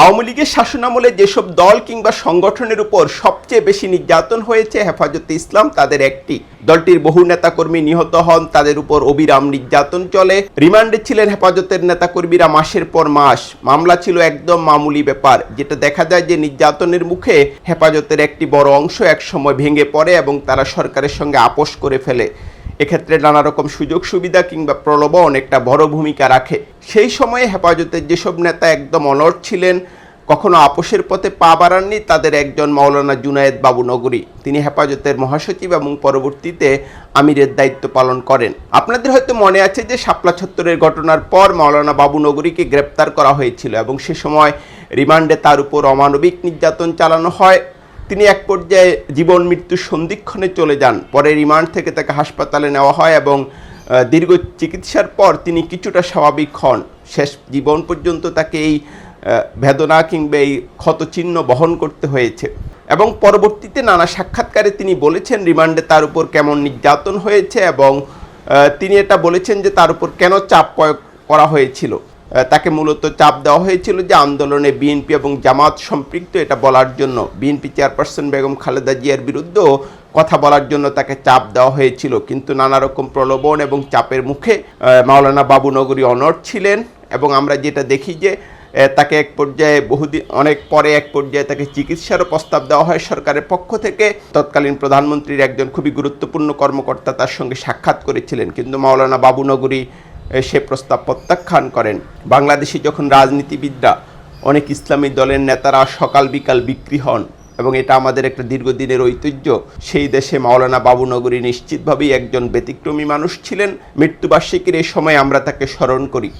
আওয়ামী লীগের শাসনামলে যেসব দল কিংবা সংগঠনের উপর সবচেয়ে বেশি নির্যাতন হয়েছে, হেফাজতে ইসলাম তাদের একটি। দলটির বহু নেতাকর্মী নিহত হন, তাদের উপর অবিরাম নির্যাতন চলে। রিমান্ডে ছিলেন হেফাজতের নেতাকর্মীরা মাসের পর মাস। মামলা ছিল একদম মামুলি ব্যাপার, যেটা দেখা যায় যে নির্যাতনের মুখে হেফাজতের একটি বড় অংশ একসময় ভেঙে পড়ে এবং তারা সরকারের সঙ্গে আপোষ করে ফেলে। এক্ষেত্রে নানা রকম সুযোগ সুবিধা কিংবা প্রলোভন একটা বড় ভূমিকা রাখে। সেই সময়ে হেফাজতের যেসব নেতা একদম অনড় ছিলেন, কখনো আপোষের পথে পা বাড়াননি তাদের একজন মাওলানা জুনায়েদ বাবু নগরী। তিনি হেফাজতের মহাসচিব এবং পরবর্তীতে আমিরের দায়িত্ব পালন করেন। আপনাদের হয়তো মনে আছে যে শাপলা ছত্তরের ঘটনার পর মাওলানা বাবু নগরীকে গ্রেপ্তার করা হয়েছিল এবং সে সময় রিমান্ডে তার উপর অমানবিক নির্যাতন চালানো হয়। তিনি এক পর্যায়ে জীবন মৃত্যুর সন্ধিক্ষণে চলে যান। পরে রিমান্ড থেকে তাকে হাসপাতালে নেওয়া হয় এবং দীর্ঘ চিকিৎসার পর তিনি কিছুটা স্বাভাবিক হন। শেষ জীবন পর্যন্ত তাকে এই বেদনা কিংবা এই ক্ষতচিহ্ন বহন করতে হয়েছে। এবং পরবর্তীতে নানা সাক্ষাৎকারে তিনি বলেছেন রিমান্ডে তার উপর কেমন নির্যাতন হয়েছে এবং তিনি এটা বলেছেন যে তার উপর কেন চাপ প্রয়োগ করা হয়েছিল। তাকে মূলত চাপ দেওয়া হয়েছিল যে আন্দোলনে বিএনপি এবং জামাত সম্পৃক্ত এটা বলার জন্য। বিএনপি চেয়ারপারসন বেগম খালেদা জিয়ার বিরুদ্ধেও কথা বলার জন্য তাকে চাপ দেওয়া হয়েছিল। কিন্তু নানা রকম প্রলোভন এবং চাপের মুখে মাওলানা বাবু নগরী অনড় ছিলেন এবং আমরা যেটা দেখি যে তাকে এক পর্যায়ে বহুদিন অনেক পরে এক পর্যায়ে তাকে চিকিৎসারও প্রস্তাব দেওয়া হয় সরকারের পক্ষ থেকে। তৎকালীন প্রধানমন্ত্রীর একজন খুবই গুরুত্বপূর্ণ কর্মকর্তা তার সঙ্গে সাক্ষাৎ করেছিলেন। কিন্তু মাওলানা বাবু নগরী এ, সে প্রস্তাব প্রত্যাখ্যান করেন। বাংলাদেশে যখন রাজনীতিবিদরা অনেক ইসলামী দলের নেতারা সকাল বিকাল বিক্রি হন এবং এটা আমাদের একটা দীর্ঘদিনের ঐতিহ্য, সেই দেশে মাওলানা বাবুনগরী নিশ্চিতভাবেই একজন ব্যতিক্রমী মানুষ ছিলেন। মৃত্যুবার্ষিকীর এই সময় আমরা তাকে স্মরণ করি।